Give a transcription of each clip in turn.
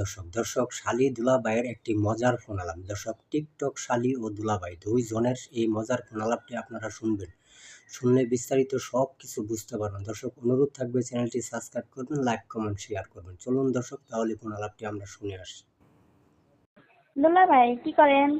দর্শক দর্শক শালি দুলাবাইয়ের একটি মজার ফোন আলাপ দর্শক টিকটক শালি ও দুলাবাই দুই জনের এই মজার ফোন আলাপটি আপনারা শুনবেন। শুনলে বিস্তারিত সব কিছু বুঝতে পারবেন। দর্শক অনুরোধ থাকবে চ্যানেলটি সাবস্ক্রাইব করবেন লাইক কমেন্ট শেয়ার করবেন। চলুন দর্শক তাহলে ফোন আলাপটি আমরা শুনে আসি। দুলা ভাই কি করেন?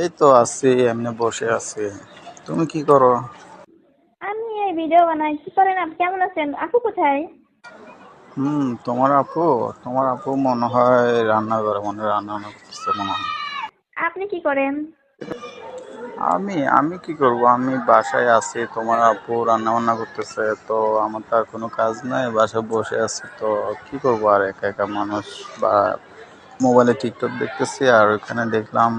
এই তো আছি এমনি বসে আছি। তুমি কি করো? আমি এই ভিডিও বানাই। কি করেন আপনি? কেমন আছেন? আপু কোথায়? হুম তোমার আপু তোমার আপু মনে হয় রান্না করে মনে হয় রান্না বান্না করতেছে মনে হয়। আপনি কি করেন? আমি আমি কি করব? আমি বাসায় আছি তোমার আপু রান্না বান্না করতেছে তো আমার তো আর কোনো কাজ নাই বাসায় বসে আছি তো কি করব আর একা একা মানুষ? বা মোবাইলে টিকটক দেখতেছি আর ওখানে দেখলাম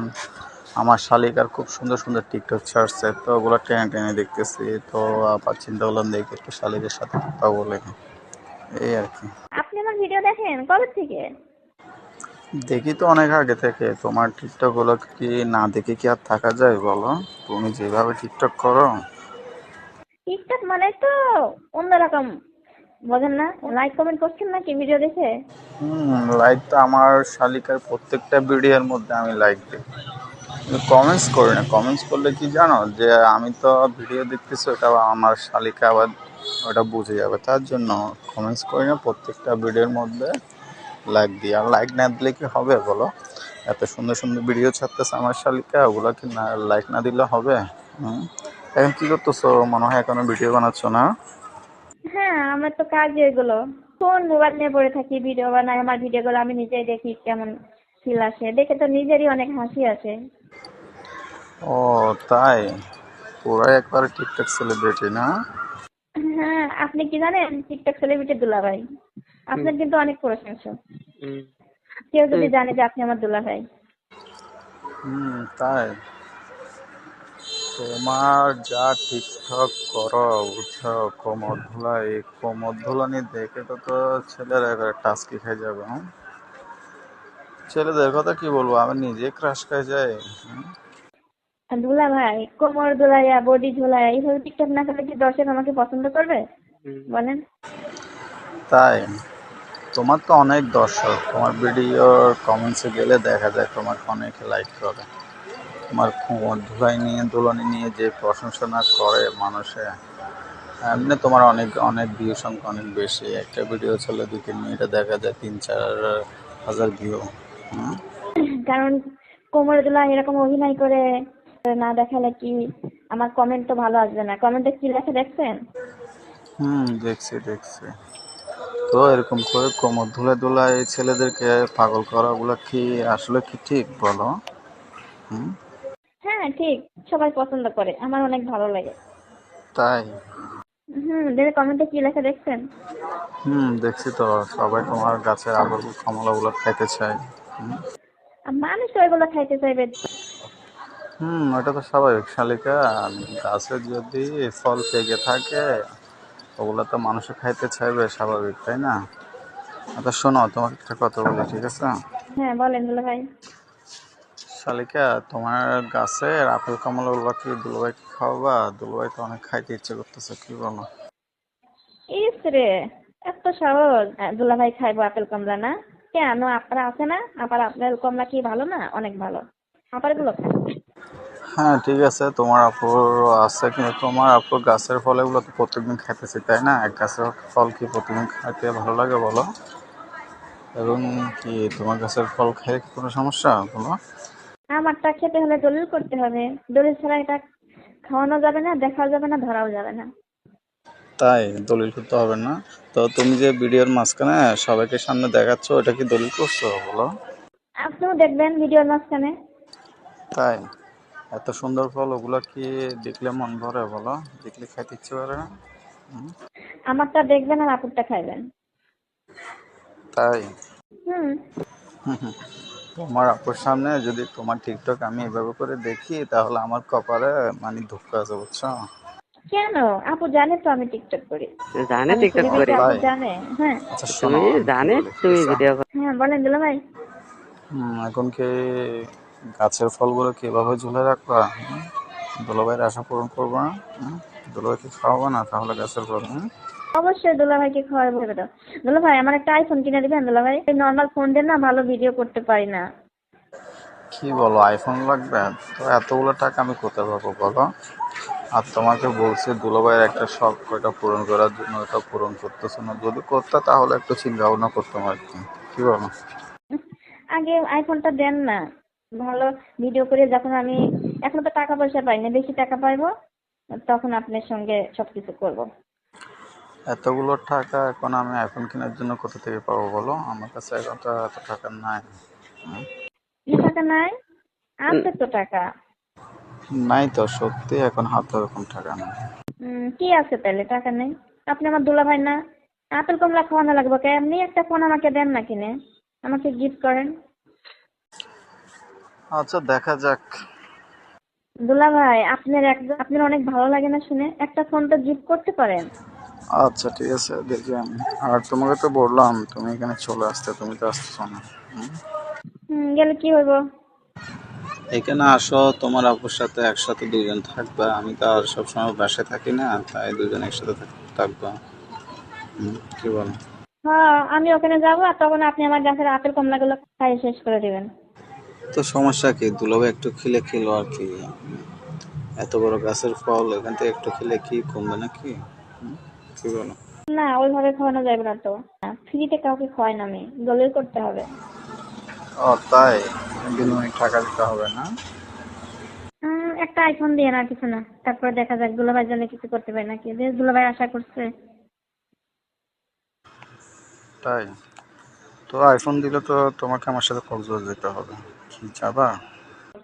আমার শালিকার খুব সুন্দর সুন্দর টিকটক ছাড়ছে তো ওগুলো টেনে টেনে দেখতেছি তো আবার চিন্তা করলাম দেখি একটু শালিকের সাথে কথা বলে। এই আর কি। আপনি আমার ভিডিও দেখেন? কবে থেকে? দেখি তো অনেক আগে থেকে। তোমার টিকটকগুলো কি না দেখে কি আর থাকা যায় বলো? তুমি যেভাবে টিকটক করো। টিকটক মানে তো অন্যরকম বোঝেন না? লাইক কমেন্ট করছেন নাকি ভিডিও দেখে? হুম লাইক তো আমার শালিকার প্রত্যেকটা ভিডিওর মধ্যে আমি লাইক দিই। কমেন্টস করি না। কমেন্টস করলে কি জানো? যে আমি তো ভিডিও দেখতেছি ওটা আমার শালিকা আবার ওটা বুঝে যাবে। তার জন্য কমেন্টস করি না প্রত্যেকটা ভিডিওর মধ্যে লাইক দিই। আর লাইক না দিলে কি হবে বলো? এত সুন্দর সুন্দর ভিডিও ছাড়তেছে আমার শালিকা ওগুলো কি না লাইক না দিলে হবে? এখন কি করতেছো? মনে হয় এখনও ভিডিও বানাচ্ছ না? হ্যাঁ আমার তো কাজ এগুলো। ফোন মোবাইল নিয়ে পড়ে থাকি ভিডিও বানাই। আমার ভিডিওগুলো আমি নিজেই দেখি কেমন ফিল আসে। দেখে তো নিজেরই অনেক হাসি আসে। ও তাই? পুরাই একবার টিকটক সেলিব্রিটি না? হ্যাঁ আপনি কি জানেন? টিকটক সেলিব্রিটি দুলা ভাই আপনার কিন্তু অনেক প্রশংসা কেউ যদি জানে যে আপনি আমার দুলা ভাই হুম তাই। তোমার যা ঠিকঠাক করো বুঝছ কোমর ধুলা এই কোমর ধুলানি দেখে তো তো ছেলেরা এবারে টাস্কি খেয়ে যাবে হুম ছেলেদের কথা কি বলব? আমি নিজে ক্রাশ খাই যাই দুলা ভাই কোমর দুলাইয়া বডি ঝুলাইয়া এইভাবে টিকটক না করলে কি দর্শক আমাকে পছন্দ করবে? বলেন। তাই? তোমার তো অনেক দর্শক তোমার ভিডিও কমেন্টসে গেলে দেখা যায় তোমাকে অনেকে লাইক করে। তোমার কোমর ধুলাই নিয়ে দোলনি নিয়ে যে প্রশংসনা করে মানুষে এমনি তোমার অনেক অনেক ভিউ সংখ্যা অনেক বেশি। একটা ভিডিও চলে দু তিন মিনিটে দেখা যায় তিন চার হাজার ভিউ কারণ কোমর দুলা এরকম অভিনয় করে না দেখালে কি আমার কমেন্ট তো ভালো আসবে না? কমেন্টে কি লেখা দেখছেন? হুম দেখছি দেখছি। তো এরকম করে কোমর ধুলে ধুলা এই ছেলেদেরকে পাগল করা ওগুলো কি আসলে কি ঠিক বলো? হুম? হ্যাঁ ঠিক। সবাই পছন্দ করে। আমার অনেক ভালো লাগে। তাই? হুম দেখে কমেন্টে কি লেখা দেখছেন? হুম দেখছি তো। সবাই তোমার গাছের আগর কমলাগুলো খাইতে চায়। মানুষ ওইগুলো খাইতে চাইবে। হুম ওটা তো স্বাভাবিক। শালিকা গাছে যদি ফল পেকে থাকে ওগুলো তো মানুষে খাইতে চাইবে স্বাভাবিক তাই না? আচ্ছা শোনো তোমার একটা কথা বলি ঠিক আছে? হ্যাঁ বলেন দুলা ভাই। শালিকা তোমার গাছের আপেল কমলাগুলো কি দুলভাইকে খাওয়াবা? দুলভাই তো অনেক খাইতে ইচ্ছে করতেছে কি বলো? ইস রে এত সহজ দুলা ভাই খাইবো আপেল কমলা না? কেন আপনারা আছে না? আবার আপেল কমলা কি ভালো না? অনেক ভালো। আবারগুলো খান। হ্যাঁ ঠিক আছে। তোমার আপুর আছে কিন্তু তোমার আপুর গাছের ফল এগুলো তো প্রত্যেকদিন খাইতেছি তাই না? এক গাছের ফল কি প্রতিদিন খাইতে ভালো লাগে বলো? এবং কি তোমার গাছের ফল খেয়ে কি কোনো সমস্যা বলো? আমারটা খেতে হলে দলিল করতে হবে। দলিল ছাড়া এটা খাওয়ানো যাবে না দেখাও যাবে না ধরাও যাবে না। তাই দলিল করতে হবে না। তো তুমি যে ভিডিওর মাঝখানে সবাইকে সামনে দেখাচ্ছ ওটা কি দলিল করছ বলো? আপনিও দেখবেন ভিডিওর মাঝখানে। তাই। এত সুন্দর ফল ওগুলো কি দেখলে মন ভরে বলো? দেখলে খাইতে ইচ্ছে করে না? আমারটা দেখবেন আর আপুরটা খাইবেন। তাই? হুম। তোমার আপুর সামনে যদি তোমার টিকটক আমি এভাবে করে দেখি তাহলে আমার কপালে মানে দুঃখ আছে বুঝছ? কেন? আপু জানে তো আমি টিকটক করি। জানে টিকটক করি। জানে। হ্যাঁ। আচ্ছা শোনো। তুমি জানে তুমি? ভিডিও হ্যাঁ বলেন দুলা ভাই হুম, এখন কি গাছের ফলগুলো কি এভাবে ঝুলে রাখবা? দুলাভাইয়ের আশা পূরণ করব না? দুলাভাইকে খাওয়াবো না? তাহলে গাছের ফল? অবশ্যই দুলা ভাইকে খাওয়াই বলবে তো। দুলা ভাই আমার একটা আইফোন কিনে দিবেন? দুলা ভাই নর্মাল ফোন দিয়ে না ভালো ভিডিও করতে পারি না। কি বলো আইফোন লাগবে? তো এতগুলো টাকা আমি কোথায় পাবো বলো? আর তোমাকে বলছি দুলাভাইয়ের একটা শখ ওইটা পূরণ করার জন্য ওটা পূরণ করতেছো না। যদি করতে তাহলে একটু চিন্তা ভাবনা করতাম আর কি। কি বলো? আগে আইফোনটা দেন না। ভালো ভিডিও করে যখন আমি এখন তো টাকা পয়সা পাই না বেশি টাকা পাইবো তখন আপনার সঙ্গে সবকিছু করব। এতগুলো টাকা এখন আমি আইফোন কেনার জন্য কোথা থেকে পাবো বলো? আমার কাছে এখন তো এত টাকা নাই। টাকা নাই? আছে তো টাকা? নাই তো সত্যি এখন হাতে এরকম টাকা নেই। কি আছে তাহলে? টাকা নেই। আপনি আমার দুলা ভাই না। আপেল কমলা খাওয়ানো লাগবে কে? এমনি একটা ফোন আমাকে দেন না কিনে। আমাকে গিফট করেন। আচ্ছা দেখা যাক। দুলা ভাই আপনার একজন আপনার অনেক ভালো লাগে না শুনে। একটা ফোন তো গিফট করতে পারেন। আচ্ছা ঠিক আছে দেখি আমি। আর তোমাকে তো বললাম তুমি এখানে চলে আসতে তুমি তো আসতেছো না। হুম? গেলে কি হইব? এখানে আসো তোমার আপুর সাথে একসাথে দুজন থাকবা। আমি তো আর সবসময় বাসায় থাকি না তাই দুজন একসাথে থাক- থাকবা। হুম, কি বলো? হ্যাঁ আমি ওখানে যাব আর তখন আপনি আমার গাছের আপেল কমলাগুলো খাই শেষ করে দিবেন। তো সমস্যা কি? দুলাভাই একটু খেলে খেলো আর কি। এত বড় গাছের ফল এখান থেকে একটু খেলে কি কমবে নাকি? কি বলো? না ওইভাবে খাওয়ানো যাবে না তো। ফ্রিতে কাউকে খাওয়াই না আমি দলিল করতে হবে। ও তাই? বিনিময়ে টাকা দিতে হবে না? একটা আইফোন দিয়ে না কিছু না। তারপর দেখা যাক দুলাভাই জন্য কিছু করতে পারি নাকি? যে দুলাভাই আশা করছে। তাই? তো আইফোন দিলে তো তোমাকে আমার সাথে কক্সবাজার যেতে হবে। কি যাবা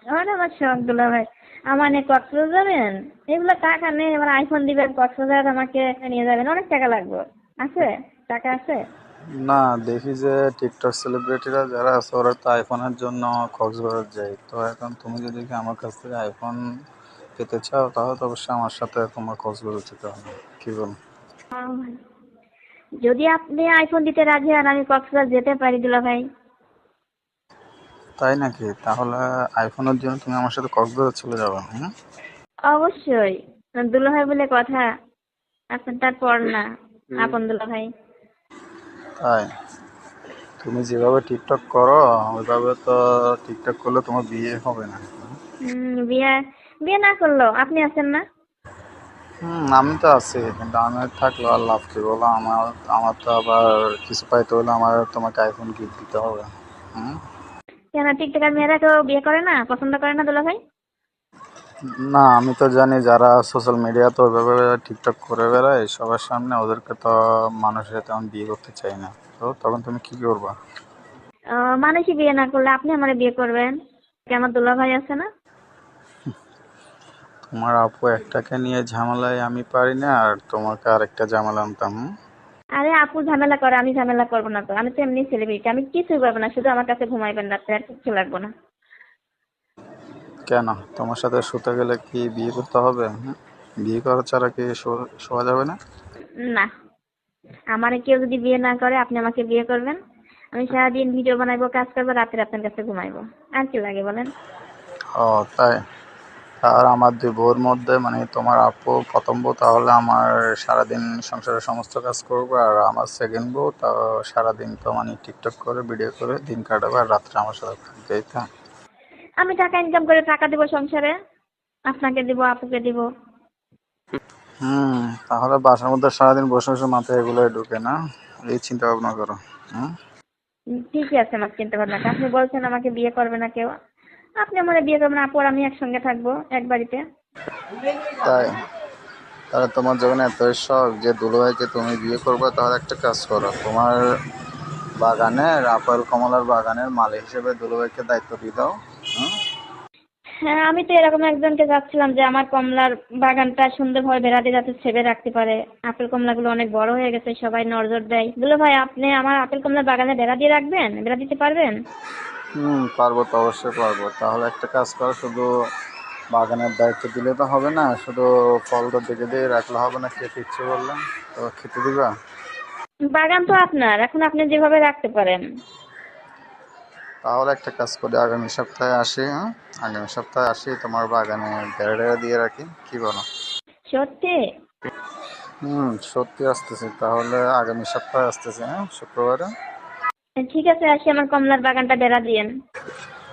আমার আমার শখ দুলাভাই আমার নিয়ে কক্সবাজার যাবেন? এগুলো টাকা নেই এবার আইফোন দিবেন কক্সবাজার আমাকে নিয়ে যাবেন। অনেক টাকা লাগবে। আছে? টাকা আছে? না দেখি যে টিকটক সেলিব্রিটিরা যারা আছে ওরা তো আইফোনের জন্য কক্সবাজার যায়। তো এখন তুমি যদি আমার কাছ থেকে আইফোন পেতে চাও তাহলে তো অবশ্যই আমার সাথে তোমার কক্সবাজার যেতে হবে। কি বল? আহ, যদি আপনি আইফোন দিতে রাজি হন আমি কক্সবাজার যেতে পারি দুলাভাই। তাই নাকি? তাহলে আইফোনের জন্য তুমি আমার সাথে কক্সবাজার চলে যাবে হ্যাঁ অবশ্যই। দুলাভাই বলে কথা। আপনার তারপর না আপন দুলাভাই তাই? তুমি যেভাবে টিকটক করো ওইভাবে তো টিকটক করলে তোমার বিয়ে হবে না। বিয়ে বিয়ে না করল আপনি আছেন না? হুম আমি তো আছি কিন্তু আমি থাকলে আর লাভ কি বলো? আমার আমার তো আবার কিছু পাইতে হলে আমার তোমাকে আইফোন গিফট দিতে হবে হুম? কেন? টিকটকার মেয়েরা কেউ বিয়ে করে না? পছন্দ করে না দুলাভাই না আমি তো জানি যারা সোশ্যাল মিডিয়া তো ওইভাবে টিকটক করে বেড়ায় সবার সামনে ওদেরকে তো মানুষের তেমন বিয়ে করতে চাই না। তো তখন তুমি কি করবা? মানুষই বিয়ে না করলে আপনি আমার বিয়ে করবেন? কি আমার দুলাভাই আছে না? তোমার আপু একটাকে নিয়ে ঝামেলায় আমি পারি না আর তোমাকে আরেকটা ঝামেলা আনতাম? আরে আপু ঝামেলা করে আমি ঝামেলা করব না তো। আমি তো এমনি সেলিব্রিটি আমি কিছুই করব না শুধু আমার কাছে ঘুমাইবেন রাত্রে আর কিছু লাগবো না। কেন? তোমার সাথে শুতে গেলে কি বিয়ে করতে হবে? বিয়ে করা ছাড়া কি শোয়া যাবে না? না। আমার কেউ যদি বিয়ে না করে আপনি আমাকে বিয়ে করবেন। আমি সারাদিন ভিডিও বানাইবো কাজ করব রাত্রে আপনার কাছে ঘুমাইবো। আর কি লাগে বলেন? ও তাই? আর আমার দুই বউর মধ্যে মানে তোমার আপু প্রথম বউ তাহলে আমার সারাদিন সংসারের সমস্ত কাজ করব আর আমার সেকেন্ড বউ তা সারাদিন তো মানে টিকটক করে ভিডিও করে দিন কাটাবে আর রাত্রে আমার সাথে থাকবে আমি টাকা ইনকাম করে টাকা দিব সংসারে আপনাকে দিব আপুকে দিব। হুম তাহলে বাসার মধ্যে সারাদিন বসে বসে মাথায় এগুলো ঢুকে না? এই চিন্তা ভাবনা করো হুম? ঠিকই আছে আমার চিন্তা ভাবনা। আপনি বলছেন আমাকে বিয়ে করবে না কেউ। আপনি আমার বিয়ে করবেন আপু আর আমি একসঙ্গে থাকব এক বাড়িতে। তাই? তাহলে তোমার যখন এত শখ যে দুলোভাইকে তুমি বিয়ে করবে তাহলে একটা কাজ করো। তোমার বাগানের আপেল কমলার বাগানের মালিক হিসেবে দুলোভাইকে দায়িত্ব দিয়ে দাও হ্যাঁ আমি তো এরকম একজনকে যাচ্ছিলাম যে আমার কমলার বাগানটা সুন্দরভাবে বেড়াতে যাতে ছেবে রাখতে পারে। আপেল কমলাগুলো অনেক বড় হয়ে গেছে সবাই নজর দেয়। দুলো ভাই আপনি আমার আপেল কমলার বাগানে বেড়া দিয়ে রাখবেন? বেড়া দিতে পারবেন? হুম পারব তো অবশ্যই পারব। তাহলে একটা কাজ করো শুধু বাগানের দায়িত্ব দিলে তো হবে না শুধু ফলটা দেখে দিয়ে রাখলে হবে না খেতে ইচ্ছে করলাম তো খেতে দিবা? বাগান তো আপনার এখন আপনি যেভাবে রাখতে পারেন। তাহলে একটা কাজ করি আগামী সপ্তাহে আসি হ্যাঁ? আগামী সপ্তাহে আসি তোমার বাগানে বেড়া দিয়ে রাখি কি বলো? সত্যি? হুম সত্যি আসতেছি। তাহলে আগামী সপ্তাহে আসতেছি হ্যাঁ শুক্রবারে? ঠিক আছে আসি আমার কমলার বাগানটা বেড়া দিয়েন।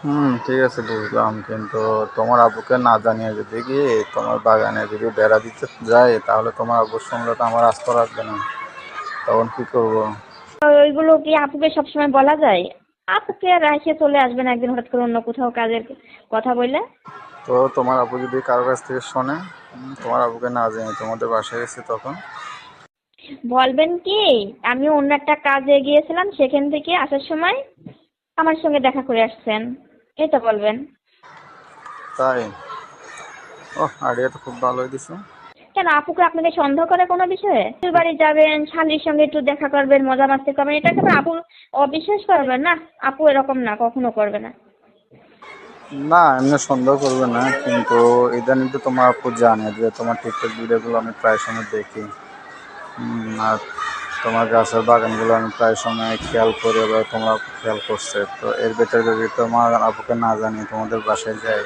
হুম ঠিক আছে বুঝলাম। কিন্তু তোমার আব্বুকে না জানিয়ে যদি গিয়ে তোমার বাগানে যদি বেড়া দিতে যায় তাহলে তোমার আব্বুর সঙ্গে তো আমার আস্থা রাখবে না। তখন কি করব? ওইগুলো কি আপুকে সবসময় বলা যায়? আপুকে রেখে চলে আসবেন একদিন হঠাৎ করে অন্য কোথাও কাজের কথা বললে। তো তোমার আব্বু যদি কারও কাছ থেকে শোনে তোমার আবুকে না জানিয়ে তোমাদের বাসায় গেছে তখন বলবেন কি আমি অন্য একটা কাজে গিয়েছিলাম সেখান থেকে আসার সময় আমার সঙ্গে দেখা করে আসছেন। এই তো বলবেন। তাই? ও আইডিয়া তো খুব ভালোই দিছো কেন আপুকে আপনাকে সন্দেহ করে কোনো বিষয়ে? শ্বশুর বাড়ি যাবেন স্বামীর সঙ্গে একটু দেখা করবেন মজা মাস্তি করবেন এটা কেন আপু অবিশ্বাস করবেন না? আপু এরকম না কখনো করবে না। না এমনি সন্দেহ করবে না কিন্তু ইদানিং তো তোমার আপু জানে যে তোমার টিকটক ভিডিওগুলো আমি প্রায় সময় দেখি। আর তোমার গাছের বাগানগুলো আমি প্রায় সময় খেয়াল করি বা তোমরা খেয়াল করছে। তো এর ভেতরে যদি তোমার আপুকে না জানিয়ে তোমাদের বাসায় যাই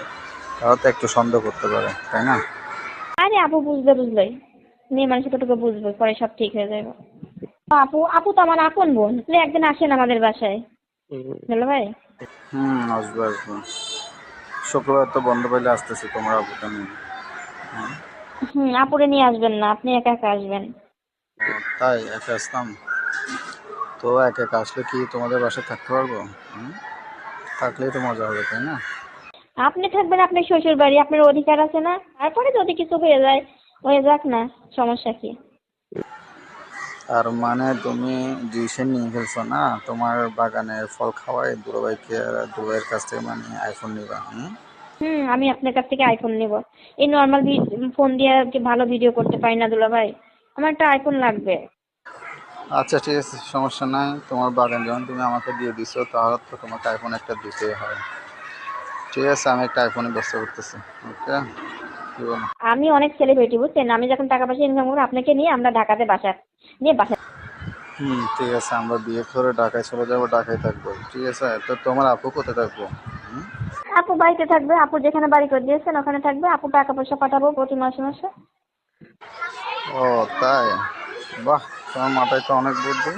তাহলে তো একটু সন্দেহ করতে পারে তাই না? আরে আপু বুঝবে বুঝলোই মেয়ে মানুষ কতটুকু বুঝবে পরে সব ঠিক হয়ে যাবে। আপু আপু তো আমার আপন বোন আপনি একদিন আসেন আমাদের বাসায়। হ্যালো ভাই। হুম আসব আসব। শুক্রবার তো বন্ধ পাইলে আসতেছি তোমার আপুকে নিয়ে। হুম। আপুরে নিয়ে আসবেন না আপনি একা একা আসবেন। তাই একা আসতাম। তো একা একা আসলে কি তোমাদের বাসায় থাকতে পারব? থাকলেই তো মজা হবে তাই না? আপনি থাকবেন আপনার শ্বশুর বাড়ি আপনার অধিকার আছে না? তারপরে যদি কিছু হয়ে যায় হয়ে যাক না সমস্যা কি? আর মানে তুমি ডিসিশন নিয়ে ফেলছো না? তোমার বাগানের ফল খাওয়াই দুলাভাইকে দুলাভাইয়ের কাছ থেকে মানে আইফোন নিবা হুম? হুম আমি আপনার কাছ থেকে আইফোন নেব। এই নর্মাল ফোন দিয়ে কি ভালো ভিডিও করতে পারি না দুলা ভাই আমার একটা আইফোন লাগবে। আচ্ছা ঠিক আছে সমস্যা নাই। তোমার বাগান যখন তুমি আমাকে দিয়ে দিছো তাহলে তো তোমাকে আইফোন একটা দিতেই হয়। ঠিক আছে আমি একটা আইফোনে ব্যবস্থা করতেছি ওকে? আমি অনেক সেলিব্রিটি বুঝছেন? আমি যখন টাকা পয়সা ইনকাম করব আপনাকে নিয়ে আমরা ঢাকাতে বাসা নিয়ে বাসা হুম ঠিক আছে আমরা বিয়ে করে ঢাকায় চলে যাব ঢাকায় থাকব। ঠিক আছে তো তোমার আপু কোথায় থাকব? আপু বাড়িতে থাকবে আপু যেখানে বাড়ি করে দিয়েছেন ওখানে থাকবে আপু টাকা পয়সা পাঠাবো প্রতি মাসে মাসে। ও তাই? বাহ তোমার মাথায় তো অনেক বুদ্ধি।